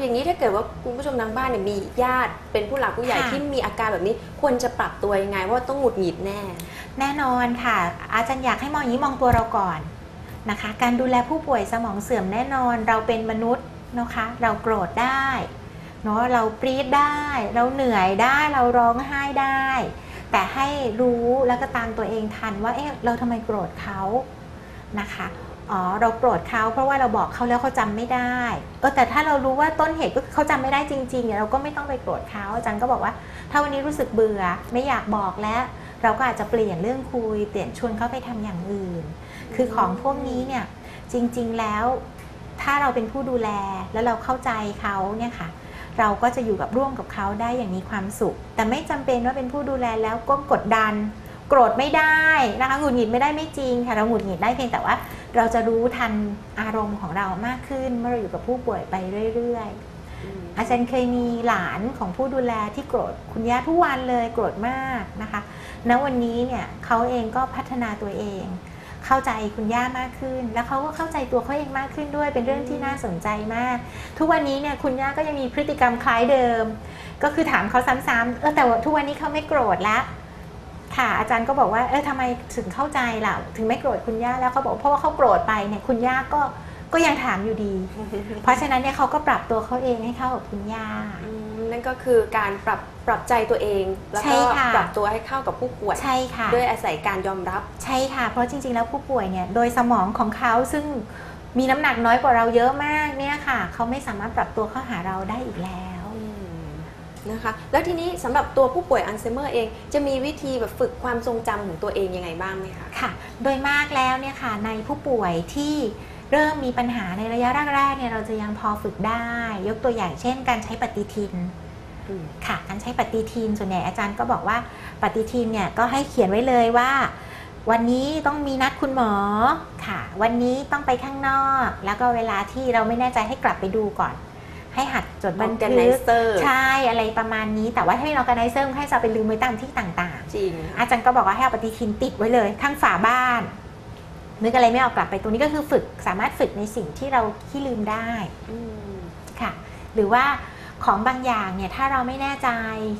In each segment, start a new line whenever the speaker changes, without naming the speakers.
อย่างนี้ถ้าเกิดว่าคุณผู้ชมทางบ้านเนี่ยมีญาติเป็นผู้หลักผู้ใหญ่
ค่ะ
ที่มีอาการแบบนี้ควรจะปรับตัวยังไงเพราะว่าต้องหงุดหงิดแน่
แน่นอนค่ะ อาจารย์อยากให้มองอย่างนี้มองตัวเราก่อนนะคะ การดูแลผู้ป่วยสมองเสื่อมแน่นอน เราเป็นมนุษย์นะคะ เราโกรธได้เนาะเราปรี๊ดได้ เราเหนื่อยได้เราร้องไห้ได้ แต่ให้รู้แล้วก็ตามตัวเองทันว่าเอ๊ะเราทำไมโกรธเขานะคะ อ๋อเราโกรธเขาเพราะว่าเราบอกเขาแล้วเขาจำไม่ได้เออแต่ถ้าเรารู้ว่าต้นเหตุก็เขาจำไม่ได้จริงๆเนี่ยเราก็ไม่ต้องไปโกรธเขาอาจารย์ก็บอกว่า ถ้าวันนี้รู้สึกเบื่อไม่อยากบอกแล้ว เราก็อาจจะเปลี่ยนเรื่องคุย เปลี่ยนชวนเขาไปทำอย่างอื่น คือของพวกนี้เนี่ยจริงๆแล้ว ถ้าเราเป็นผู้ดูแลแล้วเราเข้าใจเขาเนี่ยค่ะเราก็จะอยู่กับร่วมกับเขาได้อย่างมีความสุข แต่ไม่จำเป็นว่าเป็นผู้ดูแลแล้วก็กดดัน โกรธไม่ได้นะคะหงุดหงิดไม่ได้ไม่จริงค่ะเราหงุดหงิดได้เพียงแต่ว่า เราจะรู้ทันอารมณ์ของเรามากขึ้น เมื่อเราอยู่กับผู้ป่วยไปเรื่อยๆ อาจารย์เคยมีหลานของผู้ดูแลที่โกรธคุณย่าทุกวันเลยโกรธมากนะคะณวันนี้เนี่ยเขาเองก็พัฒนาตัวเอง เข้าใจคุณย่ามากขึ้น แล้วเขาก็เข้าใจตัวเขาเองมากขึ้นด้วย เป็นเรื่องที่น่าสนใจมาก ทุกวันนี้เนี่ยคุณย่าก็ยังมีพฤติกรรมคล้ายเดิม ก็คือถามเขาซ้ำๆเออแต่ว่าทุกวันนี้เขาไม่โกรธแล้ว ค่ะอาจารย์ก็บอกว่าเออทำไมถึงเข้าใจล่ะถึงไม่โกรธคุณย่าแล้วเขาบอกเพราะว่าเขาโกรธไปเนี่ยคุณย่าก็ก็ยังถามอยู่ดี เพราะฉะนั้นเนี่ยเขาก็ปรับตัวเขาเองให้เข้ากับคุณย่า
อืมนั่นก็คือการปรับปรับใจตัวเอง แล้ว
ใช่
ก็
ค่ะ
ปรับตัวให้เข้ากับผู้ป่วย
ใช่ค่ะ
ด้วยอาศัยการยอมรับ
ใช่ค่ะ เพราะจริง ๆ แล้วผู้ป่วยเนี่ยโดยสมองของเขาซึ่งมีน้ำหนักน้อยกว่าเราเยอะมากเนี่ยค่ะ เขาไม่สามารถปรับตัวเข้าหาเราได้อีกแล้ว
นะคะ แล้วทีนี้สำหรับตัวผู้ป่วยอัลไซเมอร์เอง จะมีวิธีแบบฝึกความทรงจำของตัวเองยังไงบ้างไหมคะ
ค่ะ โดยมากแล้วเนี่ยค่ะในผู้ป่วยที่เริ่มมีปัญหาในระยะแรกๆเนี่ยเราจะยังพอฝึกได้ ยกตัวอย่างเช่น การใช้ปฏิทิน
อืม
ค่ะ การใช้ปฏิทินส่วนใหญ่อาจารย์ก็บอกว่าปฏิทินเนี่ยก็ให้เขียนไว้เลยว่า วันนี้ต้องมีนัดคุณหมอค่ะ วันนี้ต้องไปข้างนอก แล้วก็เวลาที่เราไม่แน่ใจให้กลับไปดูก่อน ให้หัดจดบันทึก
Organizer
ใช่อะไรประมาณนี้ แต่ว่าให้เรา organizer ให้เราไปลืมไว้ตามที่ต่าง
จริง
ๆอาจารย์ก็บอกว่าให้เอาปฏิทินติดไว้เลยข้างฝาบ้านนึกอะไรไม่ออกกลับไปตรงนี้ก็คือฝึกสามารถฝึกในสิ่งที่เราที่ลืมได้
อืม
ค่ะ หรือว่าของบางอย่างเนี่ยถ้าเราไม่แน่ใจ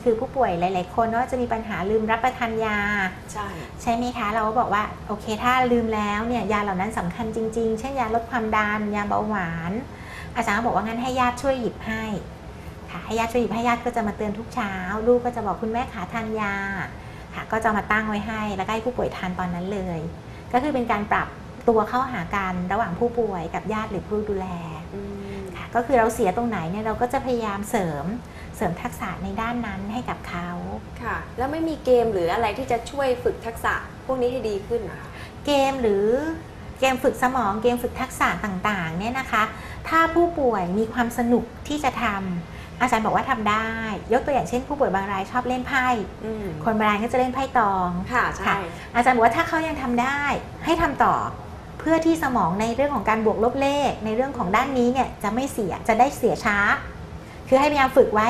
คือผู้ป่วยหลาย ๆ คนก็จะมีปัญหาลืมรับประทานยา
ใช่
ใช่ไหมคะ เราก็บอกว่าโอเคถ้าลืมแล้วเนี่ยยาเหล่านั้นสำคัญจริง ๆ เช่นยาลดความดันยาเบาหวาน อาจารย์ก็บอกว่างั้นให้ญาติช่วยหยิบให้ค่ะให้ญาติช่วยหยิบให้ญาติก็จะมาเตือนทุกเช้า ลูกก็จะบอกคุณแม่ขาทานยาค่ะก็จะมาตั้งไว้ให้ แล้วก็ให้ผู้ป่วยทานตอนนั้นเลย ก็คือเป็นการปรับตัวเข้าหากันระหว่างผู้ป่วยกับญาติหรือผู้ดูแล
อืม
ค่ะก็คือเราเสียตรงไหนเนี่ยเราก็จะพยายามเสริมเสริมทักษะในด้านนั้นให้กับเขา
ค่ะ แล้วไม่มีเกมหรืออะไรที่จะช่วยฝึกทักษะพวกนี้ให้ดีขึ้นนะคะ
เกมหรือ เกมฝึกสมองเกมฝึกทักษะต่างๆเนี่ยนะคะ ถ้าผู้ป่วยมีความสนุกที่จะทำอาจารย์บอกว่าทำได้ ยกตัวอย่างเช่น ผู้ป่วยบางรายชอบเล่นไพ่
อืม
คนบางรายก็จะเล่นไพ่ตอง
ค่ะใช่
ค่ะอาจารย์บอกว่าถ้าเขายังทำได้ ให้ทำต่อเพื่อที่สมองในเรื่องของการบวกลบเลข ในเรื่องของด้านนี้เนี่ยจะไม่เสียจะได้เสียช้า คือให้พยายามฝึกไว้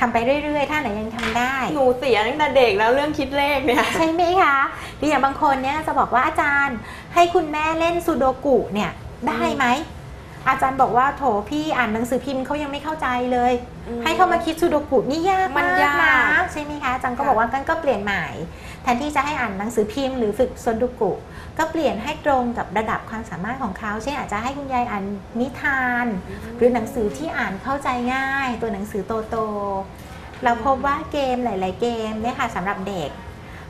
ทำไปเรื่อยๆ ถ้าไหนยังทำได้
หนูเสียตั้งแต่เด็กแล้วเรื่องคิดเลขเนี่ย
ใช่ไหมคะหรืออย่างบางคนเนี่ยจะบอกว่าอาจารย์ให้คุณแม่เล่นซูโดกุเนี่ยได้ไหมอาจารย์บอกว่าโถพี่อ่านหนังสือพิมพ์เขายังไม่เข้าใจเลย ให้เขามาคิดซูโดกุนี่ยาก
มัน
มาก
ยาก
นะใช่ไหมคะอาจารย์ก็บอกว่ากันก็เปลี่ยนใหม่ แทนที่จะให้อ่านหนังสือพิมพ์หรือฝึกซูโดกุ ก็เปลี่ยนให้ตรงกับระดับความสามารถของเขา เช่นอาจจะให้คุณยายอ่านนิทาน หรือหนังสือที่อ่านเข้าใจง่าย ตัวหนังสือโตๆเราพบว่าเกมหลาย ๆ เกมเนี่ยค่ะสำหรับเด็ก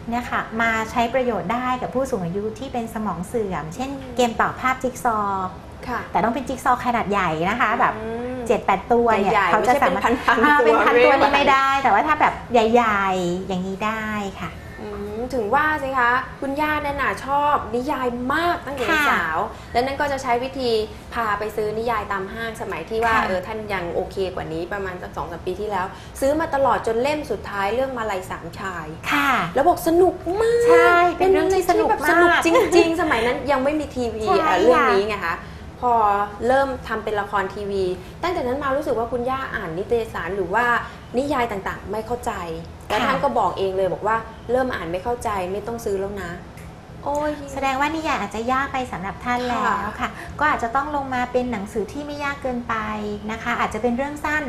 เนี่ยค่ะมาใช้ประโยชน์ได้กับผู้สูงอายุที่เป็นสมองเสื่อม เช่นเกมต่อภาพจิ๊กซอว์
ค่ะ
แต่ต้องเป็นจิ๊กซอว์ขนาดใหญ่นะคะแบบ
อืม
7 8ตัวเนี่ย
ใหญ่ๆ
เขาจะ
ไม่ใช่
สามารถ
เป็นพันๆ
อ่า
ตัว
เป็นพันตัวนี่
ไม่
ไม่
ไหว
ได้ แต่ว่าถ้าแบบใหญ่ ๆ อย่างนี้ได้ค่ะ
อืมถึงว่าสิคะคุณย่าเนี่ยน่ะชอบนิยายมากตั้งแต่
ค่ะ
สาว แล้วนั่นก็จะใช้วิธีพาไปซื้อนิยายตามห้างสมัยที่ว่า
ค่ะ
เออท่านยังโอเคกว่านี้ประมาณสักสองสามปีที่แล้ว ซื้อมาตลอดจนเล่มสุดท้ายเรื่องมาลัยสามชาย
ค่ะ
แล้วบอกสนุกมาก
ใช่เป็นเรื่องที่สนุก
แบบสนุก
มาก
จริง ๆ สมัยนั้นยังไม่มีทีวี
ใช่
อะเรื่อง
ค่ะ
นี้ไงคะ พอเริ่มทำเป็นละครทีวี ตั้งแต่นั้นมารู้สึกว่าคุณย่าอ่านนิตยสารหรือว่านิยายต่างๆ ไม่เข้าใจ แล้วท่านก็บอกเองเลยบอกว่าเริ่มอ่านไม่เข้าใจไม่ต้องซื้อแล้วนะ โอ้ย
แสดงว่านิยายอาจจะยากไปสำหรับท่านแล้
ค่ะ
วค่ะ ก็อาจจะต้องลงมาเป็นหนังสือที่ไม่ยากเกินไปนะคะ อาจจะเป็นเรื่องสั้น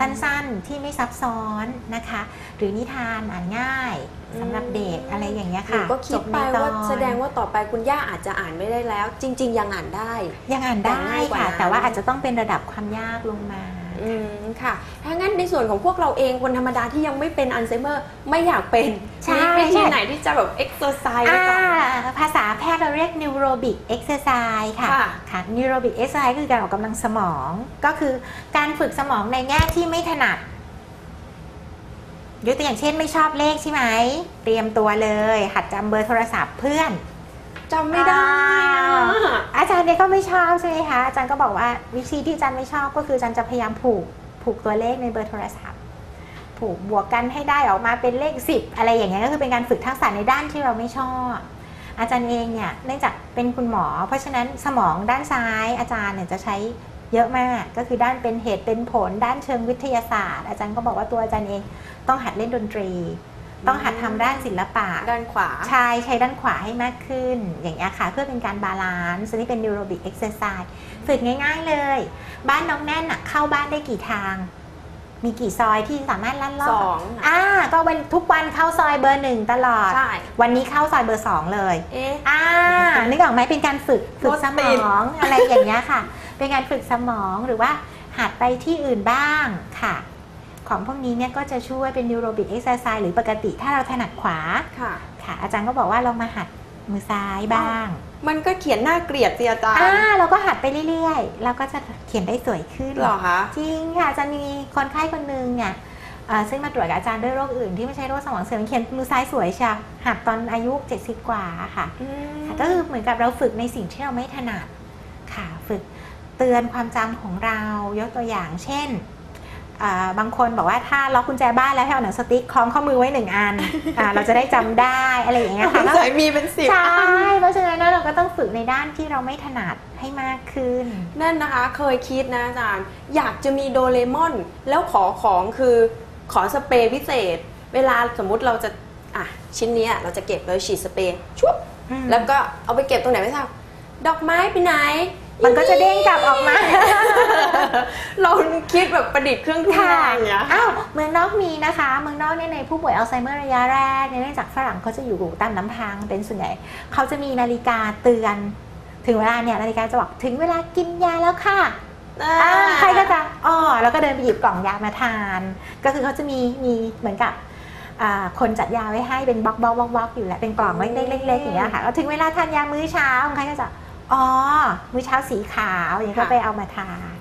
สั้นๆที่ไม่ซับซ้อนนะคะ หรือนิทานอ่านง่าย สำหรับเด็กอะไรอย่างเงี้ย
หนู
ค่ะ
ก็คิด
จบ
ไป
ในตอน
ว่าแสดงว่าต่อไปคุณย่าอาจจะอ่านไม่ได้แล้ว จริง ๆ ยังอ่านได้
ยังอ่าน
แต่
ได้
ง่ายกว่า
ค่ะ
นั้น
แต่ว่าอาจจะต้องเป็นระดับความยากลงมา
อืมค่ะ ถ้างั้นในส่วนของพวกเราเองคนธรรมดาที่ยังไม่เป็นอัลไซเมอร์ไม่อยากเป็น
ใช่
มีวิธี
ใช่
ไหนที่จะแบบเอ็กซ์ s ซส์ไว้
อ่า
ก่อน
ภาษาแพทย์เราเรียก neurobic exercise ค่ะ
ค่ะ
ค่ะ neurobic exercise คือการออกกำลังสมอง ก็คือการฝึกสมองในแง่ที่ไม่ถนัด ยกตัวอย่างเช่นไม่ชอบเลขใช่ไหม เตรียมตัวเลย หัดจำเบอร์โทรศัพท์เพื่อน
จำไม่ได้
อ่าอาจารย์เนี่ยก็ไม่ชอบใช่ไหมคะอาจารย์ก็บอกว่าวิธีที่อาจารย์ไม่ชอบก็คืออาจารย์จะพยายามผูกผูกตัวเลขในเบอร์โทรศัพท์ ผูกบวกกันให้ได้ออกมาเป็นเลข 10 อะไรอย่างเงี้ยก็คือเป็นการฝึกทักษะในด้านที่เราไม่ชอบ อาจารย์เองเนี่ยเนื่องจากเป็นคุณหมอ เพราะฉะนั้นสมองด้านซ้ายอาจารย์เนี่ยจะใช้ เยอะมาก ก็คือด้านเป็นเหตุเป็นผล ด้านเชิงวิทยาศาสตร์ อาจารย์ก็บอกว่าตัวอาจารย์เองต้องหัดเล่นดนตรี ต้องหัดทำด้านศิลปะ
ด้านขวา
ใช่ใช้ด้านขวาให้มากขึ้น อย่างเงี้ยค่ะ เพื่อเป็นการบาลานซ์อันนี้เป็น neurobic exercise ฝึกง่าย ๆเลย บ้านน้องแน่นน่ะเข้าบ้านได้กี่ทางมีกี่ซอยที่สามารถลั่นรอบ
สองนะ
อ่า ก็วันทุกวันเข้าซอยเบอร์หนึ่งตลอด
ใช่
วันนี้เข้าซอยเบอร์สองเลย
เอ๊ะ
อ่า นึกออกไหมเป็นการฝึก ฝึกสม
รถติด
อง อะไรอย่างเงี้ยค่ะ เป็นการฝึกสมองหรือว่าหัดไปที่อื่นบ้างค่ะ ของพวกนี้เนี่ยก็จะช่วยเป็น neurobic exercise หรือปกติถ้าเราถนัดขวา
ค่ะ
ค่ะ อาจารย์ก็บอกว่าเรามาหัดมือซ้ายบ้าง
มันก็เขียนหน้าเกลียดสิอาจาร
อ่า
ย์
เราก็หัดไปเรื่อยๆ เราก็จะเขียนได้สวยขึ้น
เหรอคะ
จริงค่ะอาจารย์มีคนไข้คนหนึงเนี่ยเอ่อซึ่งมาตรวจกับอาจารย์ด้วยโรคอื่นที่ไม่ใช่โรคสมองเสื่อมเขียนมือซ้ายสวยใช่หัดตอนอายุ 70 กว่าค่ะ
อืม
ค่ะก็คือเหมือนกับเราฝึกในสิ่งที่เราไม่ถนัดค่ะ ฝึก เตือนความจำของเรายกตัวอย่าง เช่นอ่าบางคนบอกว่าถ้าล็อกกุญแจบ้านแล้วให้เอาหนังสติ๊กคล้องข้อมือไว้หนึ่งอันอ่าเราจะได้จำได้อะไรอย่างเงี้ยค่ะ
สายมีเป็นสิบ
ใช่เพราะฉะนั้นเราก็ต้องฝึกในด้านที่เราไม่ถนัดให้มากขึ้น
นั่นนะคะเคยคิดนะอาจารย์อยากจะมีโดเรมอน แล้วขอของคือขอสเปรย์พิเศษ เวลาสมมุติเราจะอะชิ้นเนี้ยเราจะเก็บเราฉีดสเปรย์ชุบแล้วก็เอาไปเก็บตรงไหนไม่ทราบดอกไม้ไปไหน
มันก็จะเด้งกลับออกมา
เราคิดแบบประดิษฐ์เครื่องทุน
ค่ะ
แรงอย่างเงี้ย
อ้าวเมืองนอกมีนะคะ เมืองนอกเนี่ยในผู้ป่วยอัลไซเมอร์ระยะแรกเนี่ยเนื่องจากฝรั่งเขาจะอยู่ตามลำพังเป็นส่วนใหญ่ เขาจะมีนาฬิกาเตือน ถึงเวลาเนี่ยนาฬิกาจะบอกถึงเวลากินยาแล้วค่ะอ่าใครก็จะอ๋อแล้วก็เดินไปหยิบกล่องยามาทาน ก็คือเขาจะมีมีเหมือนกับอ่าคนจัดยาไว้ให้เป็นบล็อกบล็อกบล็อกบล็อกอยู่แล้วเป็นกล่องเล็กๆเล็กๆอย่างเงี้ยค่ะแล้วถึงเวลาทานยามื้อเช้าใครก็จะ อ๋อ มื้อเช้าสีขาวอย่างเงี้ยก็
ค่ะ
ไปเอามาทาน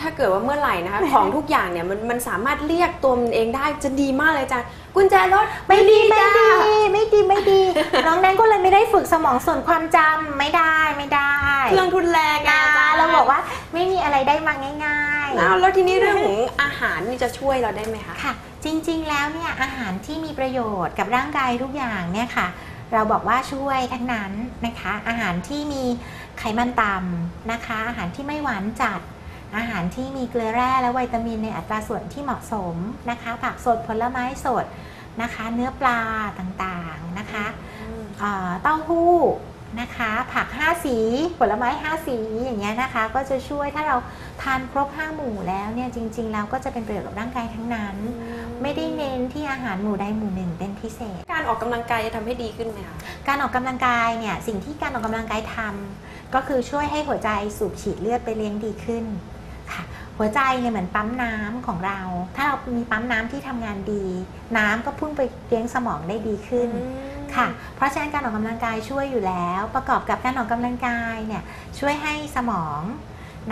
ถ้าเกิดว่าเมื่อไหร่นะคะ ของทุกอย่างเนี่ยมันมันสามารถเรียกตัวมันเองได้จะดีมากเลยอาจารย์กุญแจรถ
ไม่ดีไม่
จ้า
ดีไม่ดีไม่ดี น้องแนนก็เลยไม่ได้ฝึกสมองส่วนความจำไม่ได้ไม่ได้
เครื่องทุนแรงอะ
อ่า
อาจารย์
เราบอกว่าไม่มีอะไรได้มาง่าย
อ้าวแล้วทีนี้เรื่องของอาหารนี่จะช่วยเราได้ไหมคะ
ๆ ค่ะ จริงๆแล้วเนี่ยอาหารที่มีประโยชน์กับร่างกายทุกอย่างเนี่ยค่ะ เราบอกว่าช่วยทั้งนั้นนะคะ อาหารที่มีไขมันต่ำนะคะ อาหารที่ไม่หวานจัด อาหารที่มีเกลือแร่และวิตามินในอัตราส่วนที่เหมาะสมนะคะ ผักสดผลไม้สดนะคะ เนื้อปลาต่างๆนะคะเอ่อเต้าหู้ นะคะ ผัก 5 สีผลไม้ 5 สีอย่างเงี้ยนะคะ ก็จะช่วยถ้าเราทานครบ 5 หมู่แล้วเนี่ยจริงๆแล้วก็จะเป็นประโยชน์กับร่างกายทั้งนั้น ไม่ได้เน้นที่อาหารหมู่ใดหมู่หนึ่งเป็นพิเศษ
การออกกำลังกายจะทำให้ดีขึ้นไหมคะ
การออกกำลังกายเนี่ยสิ่งที่การออกกำลังกายทำก็คือช่วยให้หัวใจสูบฉีดเลือดไปเลี้ยงดีขึ้นค่ะหัวใจเนี่ยเหมือนปั๊มน้ำของเรา ถ้าเรามีปั๊มน้ำที่ทำงานดี น้ำก็พุ่งไปเลี้ยงสมองได้ดีขึ้น ค่ะ เพราะฉะนั้นการออกกำลังกายช่วยอยู่แล้ว ประกอบกับการออกกำลังกายเนี่ยช่วยให้สมอง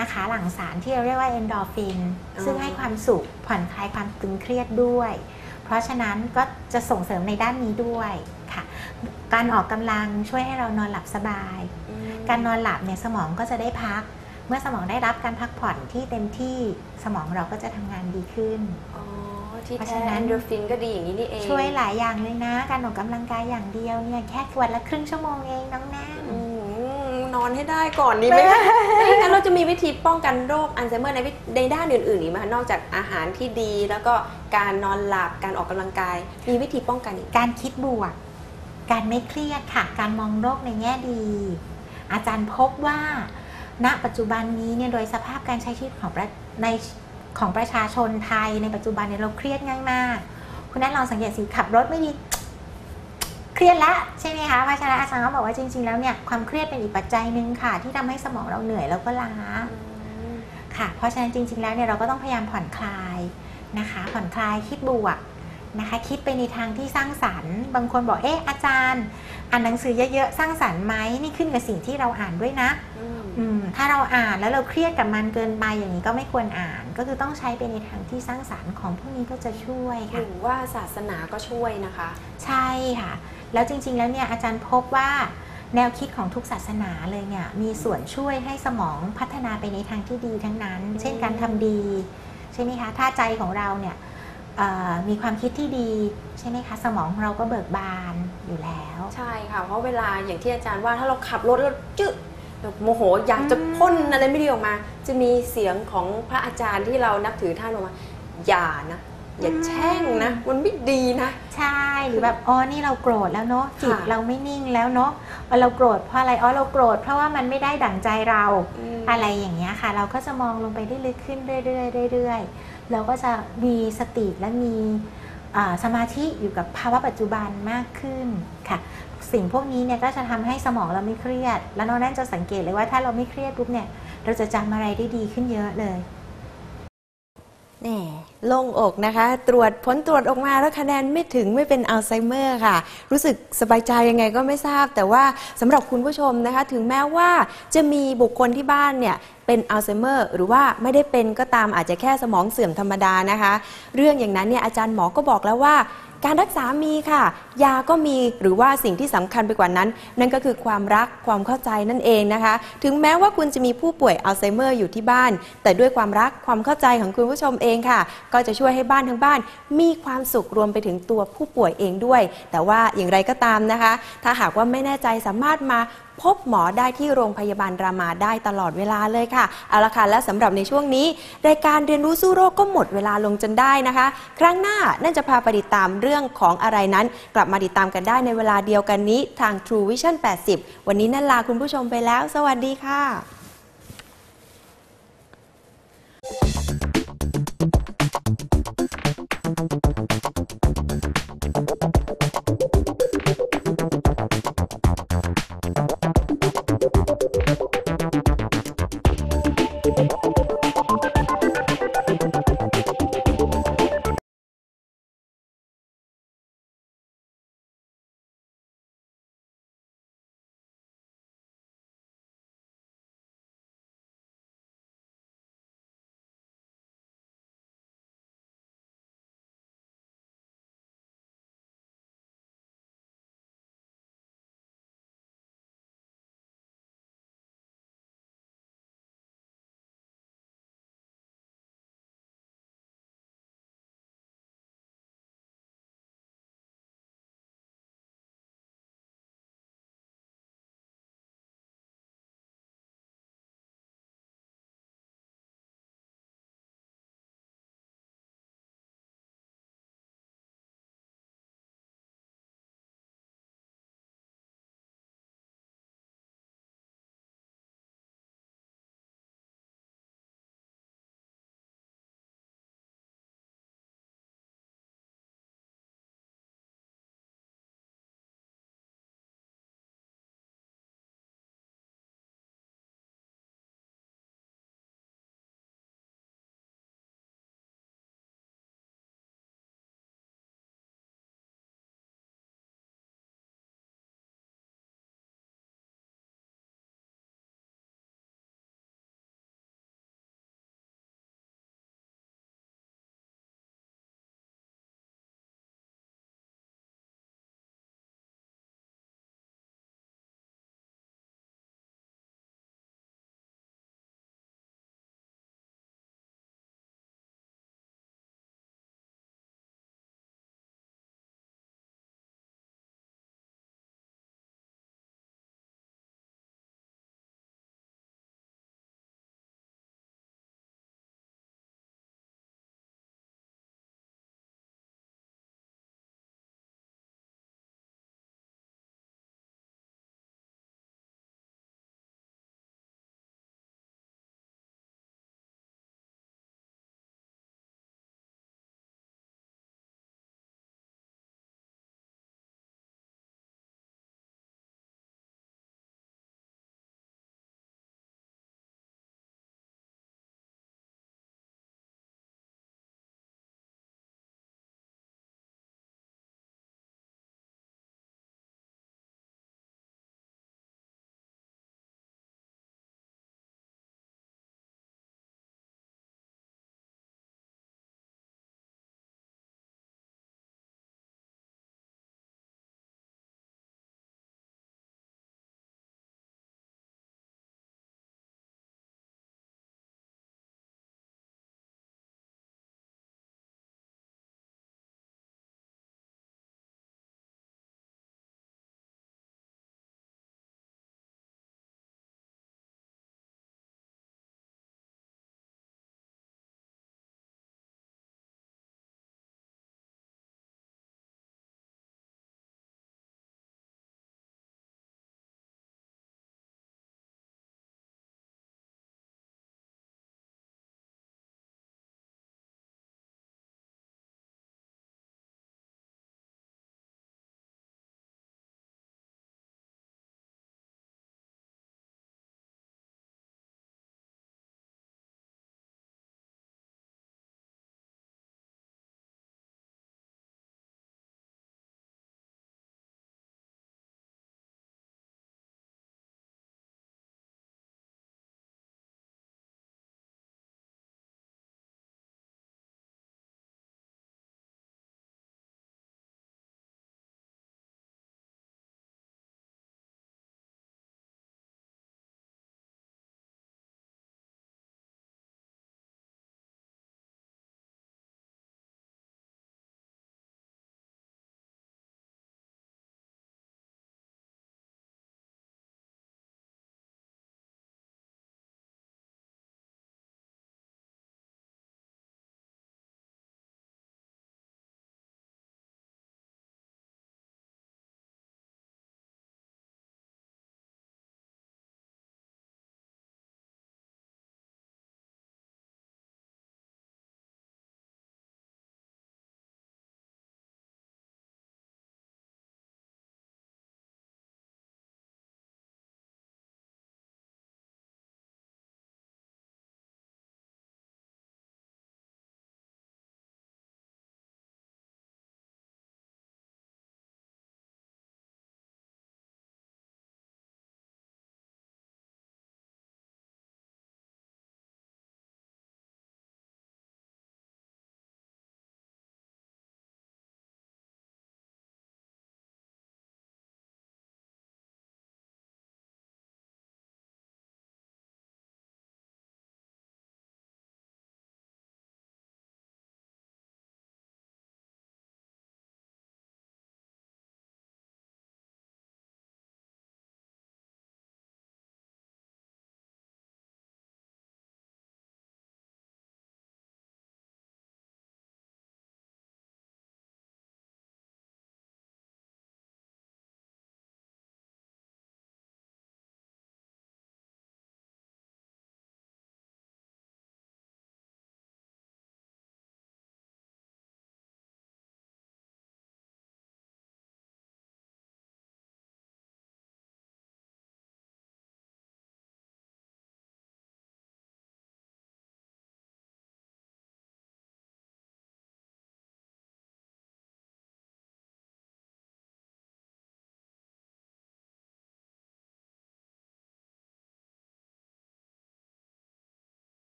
นะคะหลั่งสารที่เราเรียกว่าเอนโดรฟิน
อ๋อ
ซึ่งให้ความสุขผ่อนคลายความตึงเครียดด้วย เพราะฉะนั้นก็จะส่งเสริมในด้านนี้ด้วยค่ะ การออกกำลังช่วยให้เรานอนหลับสบาย การนอนหลับเนี่ยสมองก็จะได้พัก เมื่อสมองได้รับการพักผ่อนที่เต็มที่สมองเราก็จะทำงานดีขึ้น
อ๋อ ที่
เพราะ
แท้
ฉะนั้น
แอนโดรฟินก็ดีอย่างนี้นี่เอง
ช่วยหลายอย่างเลยนะ การออกกำลังกายอย่างเดียวเนี่ยแค่วันละครึ่งชั่วโมงเองน้องแน่น
อืมนอนให้ได้ก่อนดีไหมคะ ไม่งั้นเราจะมีวิธีป้องกันโรคอัลไซเมอร์ในวิในด้านอื่นๆอีกไหมคะนอกจากอาหารที่ดี แล้วก็การนอนหลับการออกกำลังกาย มีวิธีป้องกันอีก
การคิดบวก การไม่เครียดค่ะ การมองโลกในแง่ดี อาจารย์พบว่า ณ ปัจจุบันนี้เนี่ยโดยสภาพการใช้ชีวิตของประใน ของประชาชนไทยในปัจจุบันเนี่ยเราเครียดง่ายมาก คุณนัทลองสังเกตสิขับรถไม่ดีเครียดละใช่ไหมคะเพราะฉะนั้นอาจารย์ก็บอกว่าจริง ๆ แล้วเนี่ยความเครียดเป็นอีกปัจจัยหนึ่งค่ะ ที่ทำให้สมองเราเหนื่อยแล้วก็ล้าค่ะ เพราะฉะนั้นจริง ๆ แล้วเนี่ยเราก็ต้องพยายามผ่อนคลายนะคะ ผ่อนคลายคิดบวกนะคะ คิดไปในทางที่สร้างสรรค์ บางคนบอกเอ๊ะอาจารย์ อ่านหนังสือเยอะๆสร้างสรรค์ไหมนี่ขึ้นกับสิ่งที่เราอ่านด้วยนะ ถ้าเราอ่านแล้วเราเครียดกับมันเกินไปอย่างนี้ก็ไม่ควรอ่าน ก็คือต้องใช้ไปในทางที่สร้างสรรค์ของพวกนี้ก็จะช่วย
ห
ค่ะ
รือว่าศาสนาก็ช่วยนะคะ
ใช่ค่ะ แล้วจริง ๆ แล้วเนี่ยอาจารย์พบว่าแนวคิดของทุกศาสนาเลยเนี่ยมีส่วนช่วยให้สมองพัฒนาไปในทางที่ดีทั้งนั้น เช่นการทำดีใช่ไหมคะถ้าใจของเราเนี่ยเอ่อมีความคิดที่ดีใช่ไหมคะสมองของเราก็เบิกบานอยู่แล้ว
ใช่ค่ะ เพราะเวลาอย่างที่อาจารย์ว่าถ้าเราขับรถแล้วจึ๊แบบ โมโหอยากจะพ่นอะไรไม่ดีออกมา จะมีเสียงของพระอาจารย์ที่เรานับถือท่านออกมา อย่านะ อย่าแช่งนะ มันไม่ดีนะ
ใช่หรือแบบอ๋อนี่เราโกรธแล้วเนาะจิต
ค่ะ
เราไม่นิ่งแล้วเนาะอ๋อเราโกรธเพราะอะไรอ๋อเราโกรธเพราะว่ามันไม่ได้ดั่งใจเรา
ม
อะไรอย่างเงี้ยค่ะ เราก็จะมองลงไปได้ลึกขึ้นเรื่อยๆเรื่อยๆเราก็จะมีสติและมีอ่าสมาธิอยู่กับภาวะปัจจุบันมากขึ้นค่ะ สิ่งพวกนี้เนี่ยก็จะทำให้สมองเราไม่เครียด แล้วน้องนั่นจะสังเกตเลยว่าถ้าเราไม่เครียดปุ๊บเนี่ย เราจะจำอะไรได้ดีขึ้นเยอะเลย
แน่ลงอกนะคะ ตรวจผลตรวจออกมาแล้วคะแนนไม่ถึงไม่เป็นอัลไซเมอร์ค่ะ รู้สึกสบายใจยังไงก็ไม่ทราบ แต่ว่าสำหรับคุณผู้ชมนะคะ ถึงแม้ว่าจะมีบุคคลที่บ้านเนี่ยเป็นอัลไซเมอร์หรือว่าไม่ได้เป็นก็ตามอาจจะแค่สมองเสื่อมธรรมดานะคะ เรื่องอย่างนั้นเนี่ยอาจารย์หมอก็บอกแล้วว่า การรักษามีค่ะ ยาก็มีหรือว่าสิ่งที่สำคัญไปกว่านั้น นั่นก็คือความรักความเข้าใจนั่นเองนะคะ ถึงแม้ว่าคุณจะมีผู้ป่วยอัลไซเมอร์อยู่ที่บ้าน แต่ด้วยความรักความเข้าใจของคุณผู้ชมเองค่ะ ก็จะช่วยให้บ้านทั้งบ้าน มีความสุขรวมไปถึงตัวผู้ป่วยเองด้วย แต่ว่าอย่างไรก็ตามนะคะ ถ้าหากว่าไม่แน่ใจสามารถมา พบหมอได้ที่โรงพยาบาลรามาได้ตลอดเวลาเลยค่ะเอาละค่ะและสำหรับในช่วงนี้ รายการเรียนรู้สู้โรคก็หมดเวลาลงจนได้นะคะ ครั้งหน้านั่นจะพาไปติดตามเรื่องของอะไรนั้น กลับมาติดตามกันได้ในเวลาเดียวกันนี้ทาง True Vision 80 วันนี้นั่นลาคุณผู้ชมไปแล้ว สวัสดีค่ะ Thank.